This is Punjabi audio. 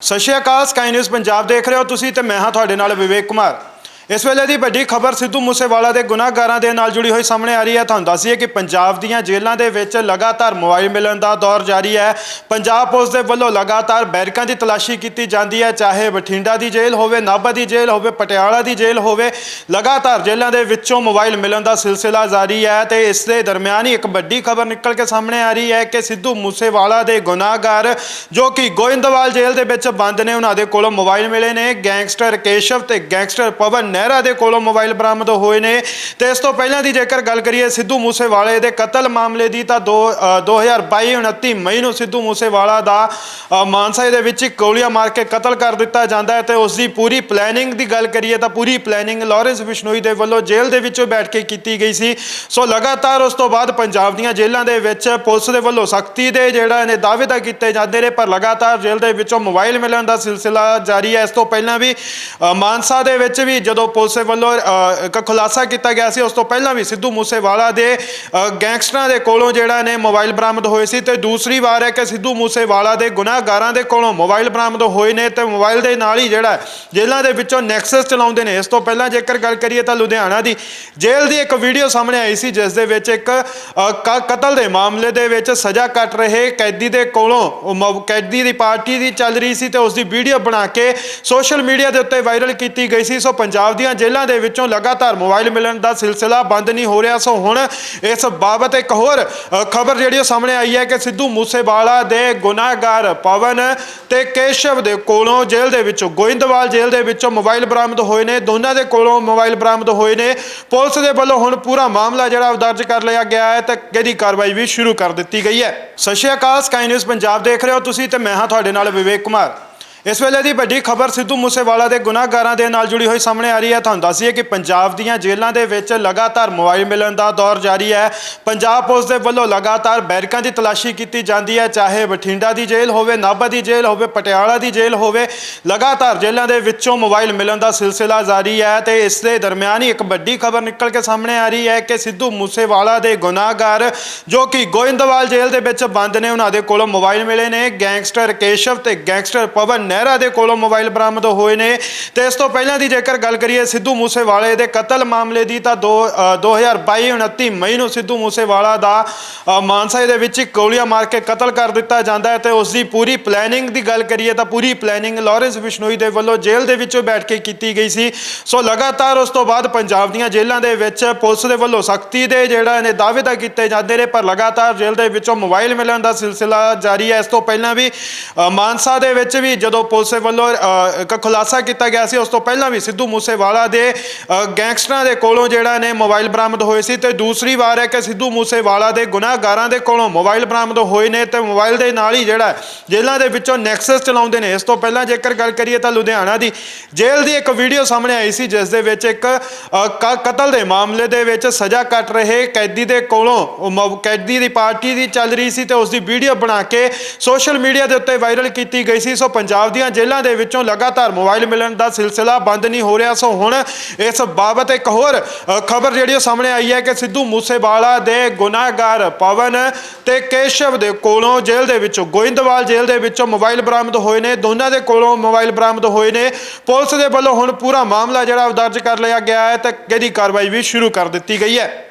ਸਤਿ ਸ਼੍ਰੀ ਅਕਾਲ ਸਕਾਈ ਨਿਊਜ਼ ਪੰਜਾਬ ਦੇਖ ਰਹੇ ਹੋ ਤੁਸੀਂ ਤੇ ਮੈਂ ਹਾਂ ਤੁਹਾਡੇ ਨਾਲ ਵਿਵੇਕ ਕੁਮਾਰ। ਇਸ ਵੇਲੇ ਦੀ ਵੱਡੀ ਖਬਰ ਸਿੱਧੂ ਮੂਸੇਵਾਲਾ ਦੇ ਗੁਨਾਹਗਾਰਾਂ ਦੇ ਨਾਲ ਜੁੜੀ ਹੋਈ ਸਾਹਮਣੇ ਆ ਰਹੀ ਹੈ। ਤੁਹਾਨੂੰ ਦੱਸੀਏ ਕਿ ਪੰਜਾਬ ਦੀਆਂ ਜੇਲ੍ਹਾਂ ਦੇ ਵਿੱਚ ਲਗਾਤਾਰ ਮੋਬਾਈਲ ਮਿਲਣ ਦਾ ਦੌਰ ਜਾਰੀ ਹੈ। ਪੰਜਾਬ ਪੁਲਿਸ ਦੇ ਵੱਲੋਂ ਲਗਾਤਾਰ ਬੈਰਕਾਂ ਦੀ ਤਲਾਸ਼ੀ ਕੀਤੀ ਜਾਂਦੀ ਹੈ। ਚਾਹੇ ਬਠਿੰਡਾ ਦੀ ਜੇਲ੍ਹ ਹੋਵੇ, ਨਾਭਾ ਦੀ ਜੇਲ੍ਹ ਹੋਵੇ, ਪਟਿਆਲਾ ਦੀ ਜੇਲ੍ਹ ਹੋਵੇ, ਲਗਾਤਾਰ ਜੇਲ੍ਹਾਂ ਦੇ ਵਿੱਚੋਂ ਮੋਬਾਈਲ ਮਿਲਣ ਦਾ ਸਿਲਸਿਲਾ ਜਾਰੀ ਹੈ ਤੇ ਇਸ ਦੇ ਦਰਮਿਆਨ ਹੀ ਇੱਕ ਵੱਡੀ ਖਬਰ ਨਿਕਲ ਕੇ ਸਾਹਮਣੇ ਆ ਰਹੀ ਹੈ ਕਿ ਸਿੱਧੂ ਮੂਸੇਵਾਲਾ ਦੇ ਗੁਨਾਹਗਾਰ ਜੋ ਕਿ ਗੋਇੰਦਵਾਲ ਜੇਲ੍ਹ ਦੇ ਵਿੱਚ ਬੰਦ ਨੇ, ਉਹਨਾਂ ਦੇ ਕੋਲੋਂ ਮੋਬਾਈਲ ਮਿਲੇ ਨੇ। ਗੈਂਗਸਟਰ ਕੇਸ਼ਵ ਤੇ ਗੈਂਗਸਟਰ ਪਵਨ ਨਹਿਰਾ ਦੇ ਕੋਲੋਂ ਮੋਬਾਈਲ ਬਰਾਮਦ ਹੋਏ ਨੇ। ਤੇ ਇਸ ਤੋਂ ਪਹਿਲਾਂ ਦੀ ਜੇਕਰ ਗੱਲ ਕਰੀਏ ਸਿੱਧੂ ਮੂਸੇਵਾਲੇ ਦੇ ਕਤਲ ਮਾਮਲੇ ਦੀ ਤਾਂ ਦੋ ਅ, 2022 29 ਮਈ ਨੂੰ ਸਿੱਧੂ ਮੂਸੇਵਾਲਾ ਦਾ ਮਾਨਸਾ ਦੇ ਵਿੱਚ ਗੋਲੀਆਂ ਮਾਰ ਕੇ ਕਤਲ ਕਰ ਦਿੱਤਾ ਜਾਂਦਾ ਹੈ। ਤੇ ਉਸ ਦੀ ਪੂਰੀ ਪਲੈਨਿੰਗ ਦੀ ਗੱਲ ਕਰੀਏ ਤਾਂ ਪੂਰੀ ਪਲੈਨਿੰਗ ਲਾਰੈਂਸ ਵਿਸ਼ਨੋਈ ਦੇ ਵੱਲੋਂ ਜੇਲ੍ਹ ਦੇ ਵਿੱਚੋਂ ਬੈਠ ਕੇ ਕੀਤੀ ਗਈ ਸੀ। ਸੋ ਲਗਾਤਾਰ ਉਸ ਤੋਂ ਬਾਅਦ ਪੰਜਾਬ ਦੀਆਂ ਜੇਲ੍ਹਾਂ ਦੇ ਵਿੱਚ ਪੁਲਿਸ ਦੇ ਵੱਲੋਂ ਸਖਤੀ ਦੇ ਜਿਹੜਾ ਨੇ ਦਾਅਵੇ ਤਾਂ ਕੀਤੇ ਜਾਂਦੇ ਨੇ ਪਰ ਲਗਾਤਾਰ ਜੇਲ੍ਹ ਦੇ ਵਿੱਚੋਂ ਮੋਬਾਈਲ ਮਿਲਣ ਦਾ ਸਿਲਸਿਲਾ ਜਾਰੀ ਹੈ। ਇਸ ਤੋਂ ਪਹਿਲਾਂ ਵੀ ਮਾਨਸਾ ਦੇ ਵਿੱਚ ਵੀ ਜਦੋਂ ਪੁਲਿਸ ਵੱਲੋਂ ਇੱਕ ਖੁਲਾਸਾ ਕੀਤਾ ਗਿਆ ਸੀ। ਉਸ ਤੋਂ ਪਹਿਲਾਂ ਵੀ ਸਿੱਧੂ ਮੂਸੇਵਾਲਾ ਦੇ ਗੈਂਗਸਟਰਾਂ ਦੇ ਕੋਲੋਂ ਜਿਹੜਾ ਨੇ ਮੋਬਾਈਲ ਬਰਾਮਦ ਹੋਏ ਸੀ ਤੇ ਦੂਸਰੀ ਵਾਰ ਹੈ ਕਿ ਸਿੱਧੂ ਮੂਸੇਵਾਲਾ ਦੇ ਗੁਨਾਹਗਾਰਾਂ ਦੇ ਕੋਲੋਂ ਮੋਬਾਈਲ ਬਰਾਮਦ ਹੋਏ ਨੇ ਤੇ ਮੋਬਾਈਲ ਦੇ ਨਾਲ ਹੀ ਜਿਹੜਾ ਜੇਲ੍ਹਾਂ ਦੇ ਵਿੱਚੋਂ ਨੈਕਸਸ ਚਲਾਉਂਦੇ ਨੇ। ਇਸ ਤੋਂ ਪਹਿਲਾਂ ਜੇਕਰ ਗੱਲ ਕਰੀਏ ਤਾਂ ਲੁਧਿਆਣਾ ਦੀ ਜੇਲ੍ਹ ਦੀ ਇੱਕ ਵੀਡੀਓ ਸਾਹਮਣੇ ਆਈ ਸੀ, ਜਿਸ ਦੇ ਵਿੱਚ ਇੱਕ ਕ- ਕਤਲ ਦੇ ਮਾਮਲੇ ਦੇ ਵਿੱਚ ਸਜ਼ਾ ਕੱਟ ਰਹੇ ਕੈਦੀ ਦੇ ਕੋਲੋਂ ਮ- ਕੈਦੀ ਦੀ ਪਾਰਟੀ ਦੀ ਚੱਲ ਰਹੀ ਸੀ ਤੇ ਉਸ ਦੀ ਵੀਡੀਓ ਬਣਾ ਕੇ ਸੋਸ਼ਲ ਮੀਡੀਆ ਦੇ ਉੱਤੇ ਵਾਇਰਲ ਕੀਤੀ ਗਈ ਸੀ। ਸੋ ਪੰਜਾਬ ਦੀਆਂ ਜੇਲ੍ਹਾਂ ਦੇ ਵਿੱਚੋਂ ਲਗਾਤਾਰ ਮੋਬਾਈਲ ਮਿਲਣ ਦਾ ਸਿਲਸਿਲਾ ਬੰਦ ਨਹੀਂ ਹੋ ਰਿਹਾ। ਸੋ ਹੁਣ ਇਸ ਬਾਬਤ ਇੱਕ ਹੋਰ ਖਬਰ ਜਿਹੜੀ ਸਾਹਮਣੇ ਆਈ ਹੈ ਕਿ ਸਿੱਧੂ ਮੂਸੇਵਾਲਾ ਦੇ ਗੁਨਾਹਗਾਰ ਪਵਨ ਤੇ ਕੇਸ਼ਵ ਦੇ ਕੋਲੋਂ ਜੇਲ੍ਹ ਦੇ ਵਿੱਚੋਂ, ਗੋਇੰਦਵਾਲ ਜੇਲ੍ਹ ਦੇ ਵਿੱਚੋਂ ਮੋਬਾਈਲ ਬਰਾਮਦ ਹੋਏ ਨੇ। ਦੋਨਾਂ ਦੇ ਕੋਲੋਂ ਮੋਬਾਈਲ ਬਰਾਮਦ ਹੋਏ ਨੇ। ਪੁਲਿਸ ਦੇ ਵੱਲੋਂ ਹੁਣ ਪੂਰਾ ਮਾਮਲਾ ਜਿਹੜਾ ਉਹ ਦਰਜ ਕਰ ਲਿਆ ਗਿਆ ਹੈ ਤੇ ਇਹਦੀ ਕਾਰਵਾਈ ਵੀ ਸ਼ੁਰੂ ਕਰ ਦਿੱਤੀ ਗਈ ਹੈ। ਸਤਿ ਸ਼੍ਰੀ ਅਕਾਲ ਸਕਾਈ ਨਿਊਜ਼ ਪੰਜਾਬ ਦੇਖ ਰਹੇ ਹੋ ਤੁਸੀਂ ਤੇ ਮੈਂ ਹਾਂ ਤੁਹਾਡੇ ਨਾਲ ਵਿਵੇਕ ਕੁਮਾਰ। ਇਸ ਵੇਲੇ ਦੀ ਵੱਡੀ ਖਬਰ ਸਿੱਧੂ ਮੂਸੇਵਾਲਾ ਦੇ ਗੁਨਾਹਗਾਰਾਂ ਦੇ ਨਾਲ ਜੁੜੀ ਹੋਈ ਸਾਹਮਣੇ ਆ ਰਹੀ ਹੈ। ਤੁਹਾਨੂੰ ਦੱਸੀਏ ਕਿ ਪੰਜਾਬ ਦੀਆਂ ਜੇਲ੍ਹਾਂ ਦੇ ਵਿੱਚ ਲਗਾਤਾਰ ਮੋਬਾਈਲ ਮਿਲਣ ਦਾ ਦੌਰ ਜਾਰੀ ਹੈ। ਪੰਜਾਬ ਪੁਲਿਸ ਦੇ ਵੱਲੋਂ ਲਗਾਤਾਰ ਬੈਰਕਾਂ ਦੀ ਤਲਾਸ਼ੀ ਕੀਤੀ ਜਾਂਦੀ ਹੈ। ਚਾਹੇ ਬਠਿੰਡਾ ਦੀ ਜੇਲ੍ਹ ਹੋਵੇ, ਨਾਭਾ ਦੀ ਜੇਲ੍ਹ ਹੋਵੇ, ਪਟਿਆਲਾ ਦੀ ਜੇਲ੍ਹ ਹੋਵੇ, ਲਗਾਤਾਰ ਜੇਲ੍ਹਾਂ ਦੇ ਵਿੱਚੋਂ ਮੋਬਾਈਲ ਮਿਲਣ ਦਾ ਸਿਲਸਿਲਾ ਜਾਰੀ ਹੈ ਤੇ ਇਸ ਦੇ ਦਰਮਿਆਨ ਹੀ ਇੱਕ ਵੱਡੀ ਖਬਰ ਨਿਕਲ ਕੇ ਸਾਹਮਣੇ ਆ ਰਹੀ ਹੈ ਕਿ ਸਿੱਧੂ ਮੂਸੇਵਾਲਾ ਦੇ ਗੁਨਾਹਗਾਰ ਜੋ ਕਿ ਗੋਇੰਦਵਾਲ ਜੇਲ੍ਹ ਦੇ ਵਿੱਚ ਬੰਦ ਨੇ, ਉਹਨਾਂ ਦੇ ਕੋਲੋਂ ਮੋਬਾਈਲ ਮਿਲੇ ਨੇ। ਗੈਂਗਸਟਰ ਕੇਸ਼ਵ ਤੇ ਗੈਂਗਸਟਰ ਪਵਨ ਨਹਿਰਾ ਦੇ ਕੋਲੋਂ ਮੋਬਾਈਲ ਬਰਾਮਦ ਹੋਏ ਨੇ। ਤੇ ਇਸ ਤੋਂ ਪਹਿਲਾਂ ਦੀ ਜੇਕਰ ਗੱਲ ਕਰੀਏ ਸਿੱਧੂ ਮੂਸੇਵਾਲੇ ਦੇ ਕਤਲ ਮਾਮਲੇ ਦੀ ਤਾਂ ਦੋ ਅ, 2022 29 ਮਈ ਨੂੰ ਸਿੱਧੂ ਮੂਸੇਵਾਲਾ ਦਾ ਮਾਨਸਾ ਦੇ ਵਿੱਚ ਗੋਲੀਆਂ ਮਾਰ ਕੇ ਕਤਲ ਕਰ ਦਿੱਤਾ ਜਾਂਦਾ ਹੈ ਤੇ ਉਸ ਦੀ ਪੂਰੀ ਪਲੈਨਿੰਗ ਦੀ ਗੱਲ ਕਰੀਏ ਤਾਂ ਪੂਰੀ ਪਲੈਨਿੰਗ ਲਾਰੈਂਸ ਵਿਸ਼ਨੋਈ ਦੇ ਵੱਲੋਂ ਜੇਲ੍ਹ ਦੇ ਵਿੱਚੋਂ ਬੈਠ ਕੇ ਕੀਤੀ ਗਈ ਸੀ। ਸੋ ਲਗਾਤਾਰ ਉਸ ਤੋਂ ਬਾਅਦ ਪੰਜਾਬ ਦੀਆਂ ਜੇਲ੍ਹਾਂ ਦੇ ਵਿੱਚ ਪੁਲਿਸ ਦੇ ਵੱਲੋਂ ਸਖਤੀ ਦੇ ਜਿਹੜਾ ਨੇ ਦਾਅਵੇ ਤਾਂ ਕੀਤੇ ਜਾਂਦੇ ਨੇ ਪਰ ਲਗਾਤਾਰ ਜੇਲ੍ਹ ਦੇ ਵਿੱਚੋਂ ਮੋਬਾਈਲ ਮਿਲਣ ਦਾ ਸਿਲਸਿਲਾ ਜਾਰੀ ਹੈ। ਇਸ ਤੋਂ ਪਹਿਲਾਂ ਵੀ ਮਾਨਸਾ ਦੇ ਵਿੱਚ ਵੀ ਜਦੋਂ ਪੁਲਿਸ ਵੱਲੋਂ ਇੱਕ ਖੁਲਾਸਾ ਕੀਤਾ ਗਿਆ ਸੀ, ਉਸ ਤੋਂ ਪਹਿਲਾਂ ਵੀ ਸਿੱਧੂ ਮੂਸੇਵਾਲਾ ਦੇ ਗੈਂਗਸਟਰਾਂ ਦੇ ਕੋਲੋਂ ਜਿਹੜਾ ਨੇ ਮੋਬਾਈਲ ਬਰਾਮਦ ਹੋਏ ਸੀ ਤੇ ਦੂਸਰੀ ਵਾਰ ਹੈ ਕਿ ਸਿੱਧੂ ਮੂਸੇਵਾਲਾ ਦੇ ਗੁਨਾਹਗਾਰਾਂ ਦੇ ਕੋਲੋਂ ਮੋਬਾਈਲ ਬਰਾਮਦ ਹੋਏ ਨੇ ਤੇ ਮੋਬਾਈਲ ਦੇ ਨਾਲ ਹੀ ਜਿਹੜਾ ਜੇਲ੍ਹਾਂ ਦੇ ਵਿੱਚੋਂ ਨੈਕਸਸ ਚਲਾਉਂਦੇ ਨੇ। ਇਸ ਤੋਂ ਪਹਿਲਾਂ ਜੇਕਰ ਗੱਲ ਕਰੀਏ ਤਾਂ ਲੁਧਿਆਣਾ ਦੀ ਜੇਲ੍ਹ ਦੀ ਇੱਕ ਵੀਡੀਓ ਸਾਹਮਣੇ ਆਈ ਸੀ, ਜਿਸ ਦੇ ਵਿੱਚ ਇੱਕ ਕ- ਕਤਲ ਦੇ ਮਾਮਲੇ ਦੇ ਵਿੱਚ ਸਜ਼ਾ ਕੱਟ ਰਹੇ ਕੈਦੀ ਦੇ ਕੋਲੋਂ ਮ- ਕੈਦੀ ਦੀ ਪਾਰਟੀ ਦੀ ਚੱਲ ਰਹੀ ਸੀ ਤੇ ਉਸ ਦੀ ਵੀਡੀਓ ਬਣਾ ਕੇ ਸੋਸ਼ਲ ਮੀਡੀਆ ਦੇ ਉੱਤੇ ਵਾਇਰਲ ਕੀਤੀ ਗਈ ਸੀ। ਸੋ ਪੰਜਾਬ ਦੀਆਂ ਜੇਲ੍ਹਾਂ ਦੇ ਵਿੱਚੋਂ ਲਗਾਤਾਰ ਮੋਬਾਈਲ ਮਿਲਣ ਦਾ ਸਿਲਸਿਲਾ ਬੰਦ ਨਹੀਂ ਹੋ ਰਿਹਾ। ਸੋ ਹੁਣ ਇਸ ਬਾਬਤ ਇੱਕ ਹੋਰ ਖਬਰ ਜਿਹੜੀ ਉਹ ਸਾਹਮਣੇ ਆਈ ਹੈ ਕਿ ਸਿੱਧੂ ਮੂਸੇਵਾਲਾ ਦੇ ਗੁਨਾਹਗਾਰ ਪਵਨ ਤੇ ਕੇਸ਼ਵ ਦੇ ਕੋਲੋਂ ਜੇਲ੍ਹ ਦੇ ਵਿੱਚੋਂ, ਗੋਇੰਦਵਾਲ ਜੇਲ੍ਹ ਦੇ ਵਿੱਚੋਂ ਮੋਬਾਈਲ ਬਰਾਮਦ ਹੋਏ ਨੇ। ਦੋਨਾਂ ਦੇ ਕੋਲੋਂ ਮੋਬਾਈਲ ਬਰਾਮਦ ਹੋਏ ਨੇ। ਪੁਲਿਸ ਦੇ ਵੱਲੋਂ ਹੁਣ ਪੂਰਾ ਮਾਮਲਾ ਜਿਹੜਾ ਉਹ ਦਰਜ ਕਰ ਲਿਆ ਗਿਆ ਹੈ ਤੇ ਇਹਦੀ ਕਾਰਵਾਈ ਵੀ ਸ਼ੁਰੂ ਕਰ ਦਿੱਤੀ ਗਈ ਹੈ।